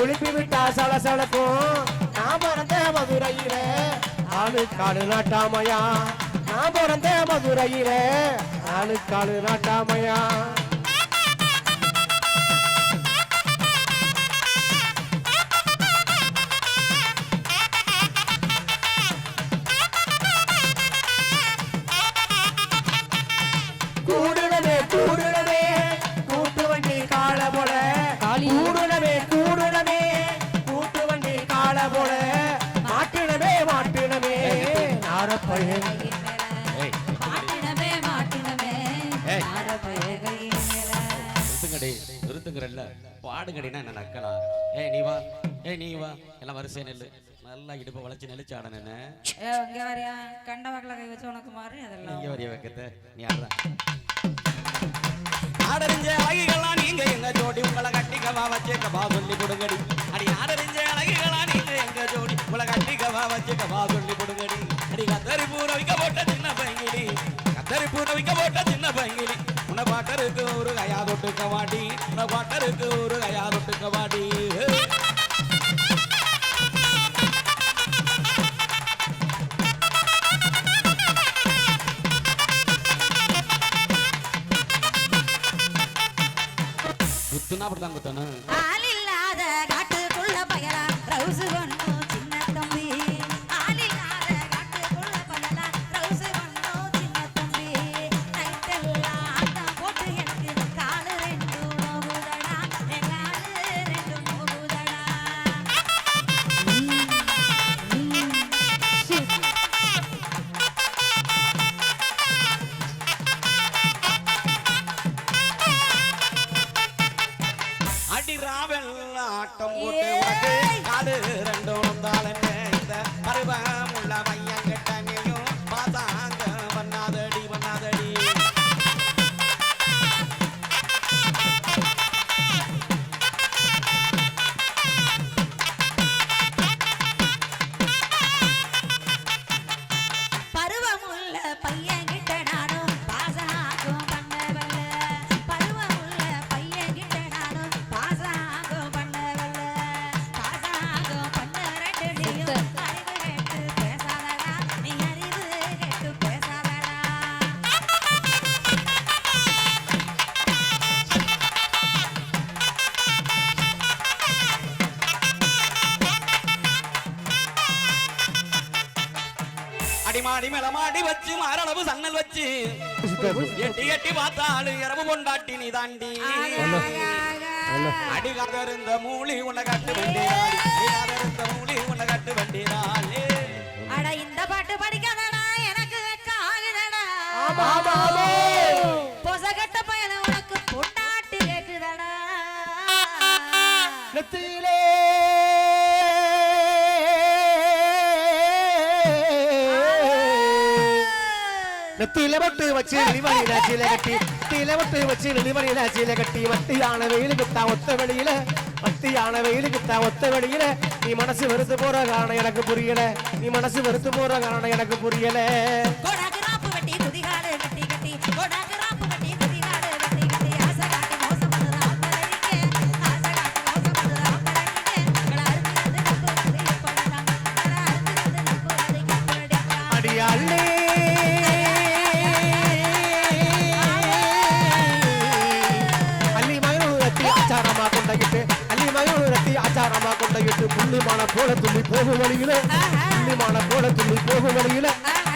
குளிப்பி விட்டா சல சலக்கும் நான் பிறந்த மதுரையில ஆளு காடு நாட்டாமையா நான் பிறந்த மதுரையில ஆளு காடு நாட்டாமையா கால போல மாட்டினமே மாட்டினமே. ஏய். நாரப்பைய கையின் மேல. நிறுத்துங்கடி நிறுத்துங்கிறல்ல. பாடுங்கடினா என்ன நக்கலா? ஏய் நீ வா. ஏய் நீ வா. எல்லாம் வரிசை நெல்லு. நல்லா இடுப்பை வளைச்சு நெளிச்சு ஆட நின்னு ஏ, இங்க வரியா? கண்ட வாக்குல கை வச்சு உனக்கு மாறு அதெல்லாம். நீங்க வரிய வைக்கத்த? நீ ஆடுற. ஆடறிஞ்ச அழகிகளா நீங்க எங்க ஜோடி உங்களை கட்டிக்கவா வச்சுக்கவா சொல்லி கொடுங்கடி. அடி ஆடறிஞ்ச அழகிகளா நீங்க சொல்லி கொடுங்கடி அடி கத்தரி பூனை விக்க போட்ட சின்ன பைங்கிடி கத்தரி பூனை விக்க போட்ட சின்ன பைங்கிடி உன பாட்டருக்கு ஒரு கையா தொட்டுக்க வாடி. உன பாட்டருக்கு ஒரு கையா தொட்டுக்க வாடி. குத்துனா அப்படிதான் குத்தணும். ஆள் இல்லாத காட்டுக்குள்ள பயலா ரவுசு ஆட்டம் போட்டு உனக்கு அடிமாடி மேலமாடி வச்சு மாரளவு சன்னல் வச்சு. எட்டி எட்டி பார்த்தாலு இரவு கொண்டாட்டி நீ தாண்டி. அடி கதறிந்த மூலி உன்னை கட்டு வண்டியாடி கதறிந்த மூலி உன்னை கட்டு வண்டியாலே அட இந்த பாட்டு படிக்காதடா எனக்கு வெக்கம் ஆகுதடா. பொசகட்ட பையன உனக்கு பொண்டாட்டி கேக்குதடா. நெத்தியிலே திலவட்டு வச்சு நிலிமணியில சீலை கட்டி திலவட்டு வச்சு நிலிமணியில சீலை கட்டி வட்டியான வெயிலுக்கு தான் ஒத்த வெளியில வட்டியான வெயிலுக்கு தான் ஒத்த வெளியில. நீ மனசு வெறுத்து போற காரணம் எனக்கு புரியல. நீ மனசு வெறுத்து போற காரணம் எனக்கு புரியல. கொண்டகிட்டு போல துள்ளி போகும் வழியில. புள்ளிமான போல துள்ளி போகும் வழியில.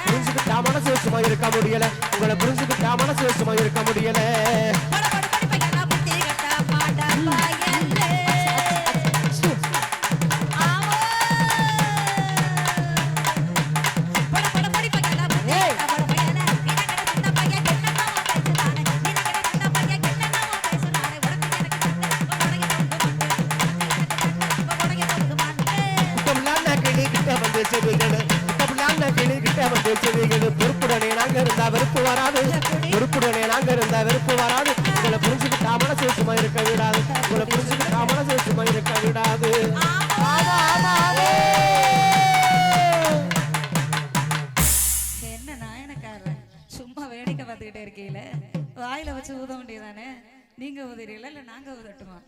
புரிஞ்சுக்கிட்டா மனசு சும்மா இருக்க முடியல. உங்களை புரிஞ்சுக்கிட்டா மனசு சும்மா இருக்க முடியல. இருந்தா வெறுப்பு வராது. உங்களை புரிஞ்சுக்கிட்டா மனசு சும்மா இருக்க விடாது. உங்களை புரிஞ்சுக்கிட்டா மனசு சும்மா இருக்க விடாது. என்ன நாயனக்காரர்? சும்மா வேடிக்கை பார்த்துக்கிட்டே இருக்கீங்கள? வாயில வச்சு ஊத வேண்டியதானே நீங்க ஊதுறீங்களா இல்ல நாங்க ஊதட்டுமா?